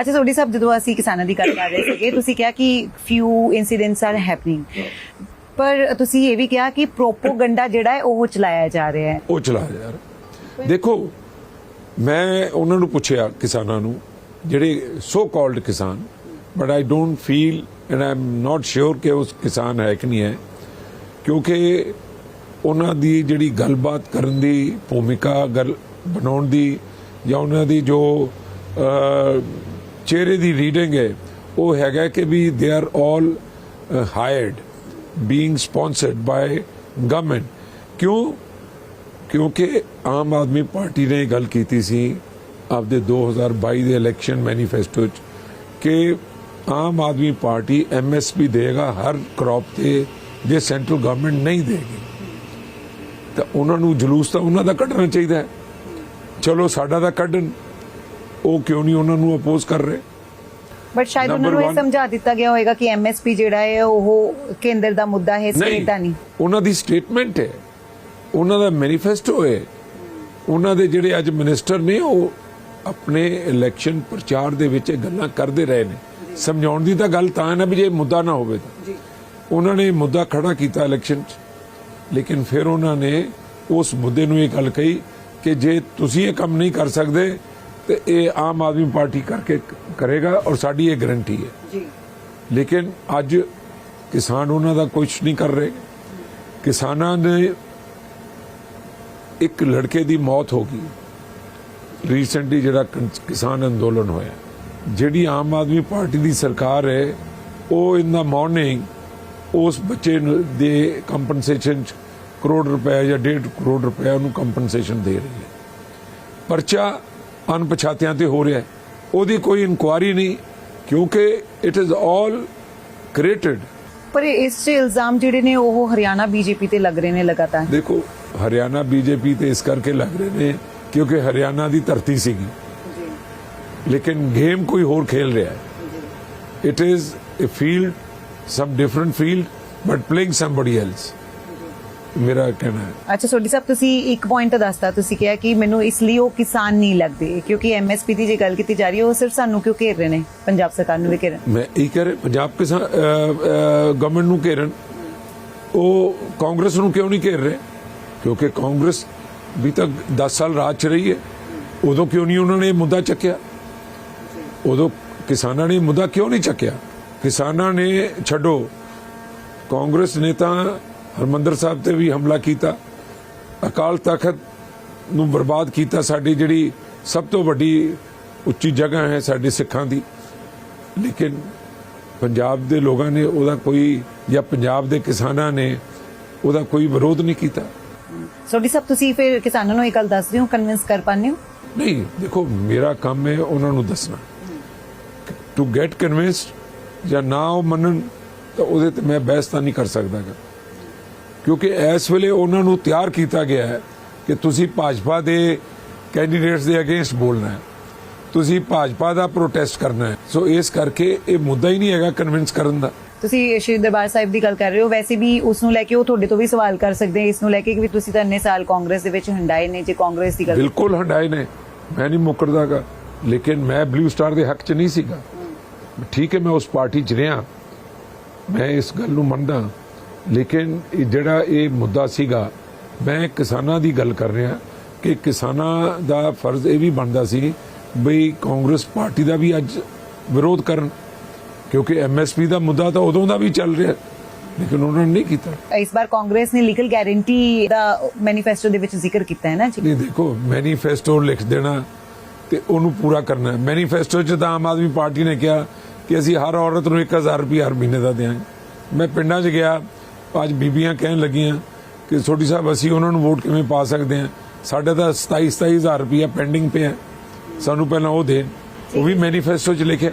ਅੱਛਾ ਸੋਢੀ ਸਾਹਿਬ ਜਦੋਂ ਅਸੀਂ ਕਿਸਾਨਾਂ ਦੀ ਗੱਲ ਕਰ ਰਹੇ ਸੀਗੇ, ਤੁਸੀਂ ਕਿਹਾ ਕਿ ਫਿਊ ਇਨਸੀਡੈਂਟਸ ਆਰ ਹੈਪਨਿੰਗ ਪਰ ਤੁਸੀਂ ਇਹ ਵੀ ਕਿਹਾ ਕਿ ਪ੍ਰੋਪੋਗੰਡਾ ਜਿਹੜਾ ਹੈ, ਉਹ ਚਲਾਇਆ ਜਾ ਰਿਹਾ ਹੈ। ਉਹ ਚਲਾ ਯਾਰ ਦੇਖੋ, ਮੈਂ ਉਹਨਾਂ ਨੂੰ ਪੁੱਛਿਆ ਕਿਸਾਨਾਂ ਨੂੰ, ਜਿਹੜੇ ਸੋ ਕਾਲਡ ਕਿਸਾਨ but I don't feel and I not sure ਕਿ ਉਸ ਕਿਸਾਨ ਹੈ ਕਿ ਨਹੀਂ ਹੈ, ਕਿਉਂਕਿ ਉਹਨਾਂ ਦੀ ਜਿਹੜੀ ਗੱਲਬਾਤ ਕਰਨ ਦੀ ਭੂਮਿਕਾ, ਗੱਲ ਬਣਾਉਣ ਦੀ ਜਾਂ ਉਹਨਾਂ ਦੀ ਜੋ ਚਿਹਰੇ ਦੀ ਰੀਡਿੰਗ ਹੈ, ਉਹ ਹੈਗਾ ਕਿ ਵੀ they are all hired being sponsored by government ਕਿਉਂ? ਕਿਉਂਕਿ ਆਮ ਆਦਮੀ ਪਾਰਟੀ ਨੇ ਇਹ ਗੱਲ ਕੀਤੀ ਸੀ ਆਪਦੇ 2022 ਦੇ ਇਲੈਕਸ਼ਨ ਮੈਨੀਫੈਸਟੋ 'ਚ ਕਿ ਆਮ ਆਦਮੀ ਪਾਰਟੀ ਐਮਐਸਪੀ ਦੇਗਾ ਹਰ ਕ੍ਰੌਪ ਤੇ ਜੇ ਸੈਂਟਰਲ ਗਵਰਨਮੈਂਟ ਨਹੀਂ ਦੇਗੀ। ਤਾਂ ਉਹਨਾਂ ਨੂੰ ਜਲੂਸ ਤਾਂ ਉਹਨਾਂ ਦਾ ਕੱਢਣਾ ਚਾਹੀਦਾ ਹੈ। ਚਲੋ ਸਾਡਾ ਤਾਂ ਕੱਢਣ। ਉਹ ਕਿਉਂ ਨਹੀਂ ਉਹਨਾਂ ਨੂੰ ਅਪੋਜ਼ ਕਰ ਰਹੇ? ਬਟ ਸ਼ਾਇਦ ਉਹਨਾਂ ਨੂੰ ਇਹ ਸਮਝਾ ਦਿੱਤਾ ਗਿਆ ਹੋਵੇਗਾ ਕਿ ਐਮਐਸਪੀ ਜਿਹੜਾ ਹੈ ਉਹ ਕੇਂਦਰ ਦਾ ਮੁੱਦਾ ਹੈ ਸਟੇਟ ਦਾ ਨਹੀਂ। ਉਹਨਾਂ ਦੀ ਸਟੇਟਮੈਂਟ ਹੈ। ਉਹਨਾਂ ਦਾ ਮੈਨੀਫੈਸਟੋ ਹੈ। ਉਹਨਾਂ ਦੇ ਜਿਹੜੇ ਅੱਜ ਮਿਨਿਸਟਰ ਨੇ ਉਹ ਆਪਣੇ ਇਲੈਕਸ਼ਨ ਪ੍ਰਚਾਰ ਦੇ ਵਿੱਚ ਇਹ ਗੱਲਾਂ ਕਰਦੇ ਰਹੇ ਨੇ। ਸਮਝਾਉਣ ਦੀ ਤਾਂ ਗੱਲ ਤਾਂ ਹੈ ਨਾ ਵੀ ਜੇ ਮੁੱਦਾ ਨਾ ਹੋਵੇ ਤਾਂ। ਉਹਨਾਂ ਨੇ ਮੁੱਦਾ ਖੜਾ ਕੀਤਾ ਇਲੈਕਸ਼ਨ 'ਚ। ਲੇਕਿਨ ਫਿਰ ਉਹਨਾਂ ਨੇ ਉਸ ਮੁੱਦੇ ਨੂੰ ਇਹ ਗੱਲ ਕਹੀ ਕਿ ਜੇ ਤੁਸੀਂ ਇਹ ਕੰਮ ਨਹੀਂ ਕਰ ਸਕਦੇ ਤੇ ਇਹ ਆਮ ਆਦਮੀ ਪਾਰਟੀ ਕਰਕੇ ਕਰੇਗਾ ਔਰ ਸਾਡੀ ਇਹ ਗਰੰਟੀ ਹੈ। ਜੀ। ਲੇਕਿਨ ਅੱਜ ਕਿਸਾਨ ਉਹਨਾਂ ਦਾ ਕੁਝ ਨਹੀਂ ਕਰ ਰਹੇ। ਕਿਸਾਨਾਂ ਨੇ ਇੱਕ ਲੜਕੇ ਦੀ ਮੌਤ ਹੋ ਗਈ। ਰੀਸੈਂਟਲੀ ਜਿਹੜਾ ਕਿਸਾਨ ਅੰਦੋਲਨ ਹੋਇਆ। ਜਿਹੜੀ ਆਮ ਆਦਮੀ ਪਾਰਟੀ ਦੀ ਸਰਕਾਰ ਹੈ ਉਹ ਇਨ ਦਾ ਮਾਰਨਿੰਗ ਉਸ ਬੱਚੇ ਨੂੰ ਦੇ ਕੰਪਨਸੇਸ਼ਨ ਕਰੋੜ ਰੁਪਏ ਜਾਂ 1.5 ਕਰੋੜ ਰੁਪਏ ਉਹਨੂੰ ਕੰਪਨਸੇਸ਼ਨ ਦੇ ਰਹੀ ਹੈ। ਪਰਚਾ ਅਣਪਛਾਤਿਆਂ ਤੇ ਹੋ ਰਿਹਾ ਹੈ। ਉਹਦੀ ਕੋਈ ਇਨਕੁਆਰੀ ਨਹੀਂ ਕਿਉਂਕਿ ਇਟ ਇਜ਼ ਆਲ ਕ੍ਰੀਏਟਡ ਪਰ ਇਸ 'ਚ ਇਲਜ਼ਾਮ ਜਿਹੜੇ ਨੇ ਉਹ ਹਰਿਆਣਾ ਬੀਜੇਪੀ ਤੇ ਲੱਗ ਰਹੇ ਨੇ ਲਗਾਤਾਰ। ਦੇਖੋ ਹਰਿਆਣਾ ਬੀਜੇਪੀ ਤੇ ਇਸ ਕਰਕੇ ਲੱਗ ਰਹੇ ਨੇ ਕਿਉਂਕਿ ਹਰਿਆਣਾ ਦੀ ਧਰਤੀ ਸੀਗੀ। ਲੇਕਿਨ ਗੇਮ ਕੋਈ ਹੋਰ ਖੇਲ ਰਿਹਾ ਹੈ। It is a field some different field but playing somebody else ਮੇਰਾ ਕਹਿਣਾ ਹੈ। ਅੱਛਾ ਸੋਢੀ ਸਾਹਿਬ ਤੁਸੀਂ ਇੱਕ ਪੁਆਇੰਟ ਦੱਸਤਾ ਤੁਸੀਂ ਕਿਹਾ ਕਿ ਮੈਨੂੰ ਇਸ ਲਈ ਉਹ ਕਿਸਾਨ ਨਹੀਂ ਲੱਗਦੇ ਕਿਉਂਕਿ ਐਮਐਸਪੀ ਦੀ ਜੇ ਗੱਲ ਕੀਤੀ ਜਾ ਰਹੀ ਹੈ ਉਹ ਸਿਰਫ ਸਾਨੂੰ ਕਿਉਂ ਘੇਰ ਰਹੇ ਨੇ? ਪੰਜਾਬ ਸਰਕਾਰ ਨੂੰ ਵੀ ਘੇਰ ਮੈਂ ਇਹ ਕਹਿ ਰਿਹਾ ਪੰਜਾਬ ਕਿਸਾਨ ਗਵਰਨਮੈਂਟ ਨੂੰ ਘੇਰਨ। ਉਹ ਕਾਂਗਰਸ ਨੂੰ ਕਿਉਂ ਨਹੀਂ ਘੇਰ ਰਹੇ? ਕਿਉਂਕਿ ਕਾਂਗਰਸ ਵੀ ਤਾਂ 10 ਸਾਲ ਰਾਜ ਚ ਰਹੀ ਹੈ ਉਦੋਂ ਕਿਉਂ ਨਹੀਂ ਉਹਨਾਂ ਨੇ ਇਹ ਮੁੱਦਾ ਚੱਕਿਆ? ਉਦੋਂ ਕਿਸਾਨਾਂ ਨੇ ਮੁੱਦਾ ਕਿਉਂ ਨਹੀਂ ਚੱਕਿਆ? ਕਿਸਾਨਾਂ ਨੇ ਛੱਡੋ ਕਾਂਗਰਸ ਨੇ ਤਾਂ ਹਰਮੰਦਰ ਸਾਹਿਬ ਤੇ ਵੀ ਹਮਲਾ ਕੀਤਾ। ਅਕਾਲ ਤਖਤ ਨੂੰ ਬਰਬਾਦ ਕੀਤਾ। ਸਾਡੀ ਜਿਹੜੀ ਸਭ ਤੋਂ ਵੱਡੀ ਉੱਚੀ ਜਗ੍ਹਾ ਹੈ ਸਾਡੇ ਸਿੱਖਾਂ ਦੀ। ਲੇਕਿਨ ਪੰਜਾਬ ਦੇ ਲੋਕਾਂ ਨੇ ਉਹਦਾ ਕੋਈ ਜਾਂ ਪੰਜਾਬ ਦੇ ਕਿਸਾਨਾਂ ਨੇ ਉਹਦਾ ਕੋਈ ਵਿਰੋਧ ਨਹੀਂ ਕੀਤਾ। ਸੋਢੀ ਸਾਹਿਬ ਤੁਸੀਂ ਫਿਰ ਕਿਸਾਨਾਂ ਨੂੰ ਇਹ ਗੱਲ ਦੱਸਦੇ ਹੋ ਕਨਵਿੰਸ ਕਰ ਪਾਉਂਦੇ ਹੋ? ਨਹੀਂ ਦੇਖੋ ਮੇਰਾ ਕੰਮ ਹੈ ਉਹਨਾਂ ਨੂੰ ਦੱਸਣਾ। ਟੂ ਗੈਟ ਕਨਵਿੰਸਡ ਜਾਂ ਨਾ ਉਹ ਮੰਨਣ ਤਾਂ ਉਹਦੇ ਤੇ ਮੈਂ ਬਹਿਸ ਤਾਂ ਨਹੀਂ ਕਰ ਸਕਦਾਗਾ। ਕਿਉਂਕਿ ਇਸ ਵੇਲੇ ਉਹਨਾਂ ਨੂੰ ਤਿਆਰ ਕੀਤਾ ਗਿਆ ਹੈ ਕਿ ਤੁਸੀਂ ਭਾਜਪਾ ਦੇ ਕੈਂਡੀਡੇਟਸ ਦੇ ਅਗੇਂਸਟ ਬੋਲਣਾ ਹੈ। ਤੁਸੀਂ ਭਾਜਪਾ ਦਾ ਪ੍ਰੋਟੈਸਟ ਕਰਨਾ ਹੈ। ਸੋ ਇਸ ਕਰਕੇ ਇਹ ਮੁੱਦਾ ਹੀ ਨਹੀਂ ਹੈਗਾ ਕਨਵਿੰਸ ਕਰਨ ਦਾ। ਤੁਸੀਂ ਸ਼੍ਰੀ ਦਰਬਾਰ ਸਾਹਿਬ ਦੀ ਗੱਲ ਕਰ ਰਹੇ ਹੋ। ਵੈਸੇ ਵੀ ਉਸ ਨੂੰ ਲੈ ਕੇ ਉਹ ਤੁਹਾਡੇ ਤੋਂ ਵੀ ਸਵਾਲ ਕਰ ਸਕਦੇ ਇਸ ਨੂੰ ਲੈ ਕੇ ਕਿ ਵੀ ਤੁਸੀਂ ਤਾਂ ਇੰਨੇ ਸਾਲ ਕਾਂਗਰਸ ਦੇ ਵਿੱਚ ਹੰਡਾਏ ਨੇ ਜੇ ਕਾਂਗਰਸ ਦੀ ਗੱਲ ਬਿਲਕੁਲ ਹੰਡਾਏ ਨੇ। ਮੈਂ ਨਹੀਂ ਮੁੱਕਰਦਾਗਾ। ਲੇਕਿਨ ਮੈਂ ਬਲੂ ਸਟਾਰ ਦੇ ਹੱਕ 'ਚ ਨਹੀਂ ਸੀਗਾ। ਠੀਕ ਹੈ ਮੈਂ ਉਸ ਪਾਰਟੀ 'ਚ ਰਿਹਾ। ਮੈਂ ਇਸ ਗੱਲ ਨੂੰ ਮੰਨਦਾ ਲੇਕਿਨ ਇਹ ਜਿਹੜਾ ਇਹ ਮੁੱਦਾ ਸੀਗਾ ਮੈਂ ਕਿਸਾਨਾਂ ਦੀ ਗੱਲ ਕਰ ਰਿਹਾ ਕਿ ਕਿਸਾਨਾਂ ਦਾ ਫਰਜ਼ ਇਹ ਵੀ ਬਣਦਾ ਸੀ ਬਈ ਕਾਂਗਰਸ ਪਾਰਟੀ ਦਾ ਵੀ ਅੱਜ ਵਿਰੋਧ ਕਰਨ ਕਿਉਂਕਿ ਐਮਐਸਪੀ ਦਾ ਮੁੱਦਾ ਤਾਂ ਉਦੋਂ ਦਾ ਵੀ ਚੱਲ ਰਿਹਾ ਲੇਕਿਨ ਉਹਨਾਂ ਨੇ ਨਹੀਂ ਕੀਤਾ। ਇਸ ਵਾਰ ਕਾਂਗਰਸ ਨੇ ਲੀਗਲ ਗਾਰੰਟੀ ਦਾ ਮੈਨੀਫੈਸਟੋ ਦੇ ਵਿੱਚ ਜ਼ਿਕਰ ਕੀਤਾ ਹੈ ਨਾ ਜੀ? ਨਹੀਂ ਦੇਖੋ ਮੈਨੀਫੈਸਟੋ ਲਿਖ ਦੇਣਾ ਤੇ ਉਹਨੂੰ ਪੂਰਾ ਕਰਨਾ। ਹੈ ਮੈਨੀਫੈਸਟੋ 'ਚ ਤਾਂ ਆਮ ਆਦਮੀ ਪਾਰਟੀ ਨੇ ਕਿਹਾ ਕਿ ਅਸੀਂ ਹਰ ਔਰਤ ਨੂੰ 1000 ਰੁਪਏ ਹਰ ਮਹੀਨੇ ਦਾ ਦਿਆਂਗੇ। ਮੈਂ ਪਿੰਡਾਂ 'ਚ ਗਿਆ ਅੱਜ ਬੀਬੀਆਂ ਕਹਿਣ ਲੱਗੀਆਂ ਕਿ ਛੋਟੀ ਸਾਹਿਬ, ਅਸੀਂ ਉਹਨਾਂ ਨੂੰ ਵੋਟ ਕਿਵੇਂ ਪਾ ਸਕਦੇ ਹਾਂ? ਸਾਡੇ ਤਾਂ 27 27000 ਰੁਪਏ ਪੈਂਡਿੰਗ ਪਿਆ। ਸਾਨੂੰ ਪਹਿਲਾਂ ਉਹ ਦੇਣ ਉਹ ਵੀ ਮੈਨੀਫੈਸਟੋ 'ਚ ਲਿਖਿਆ।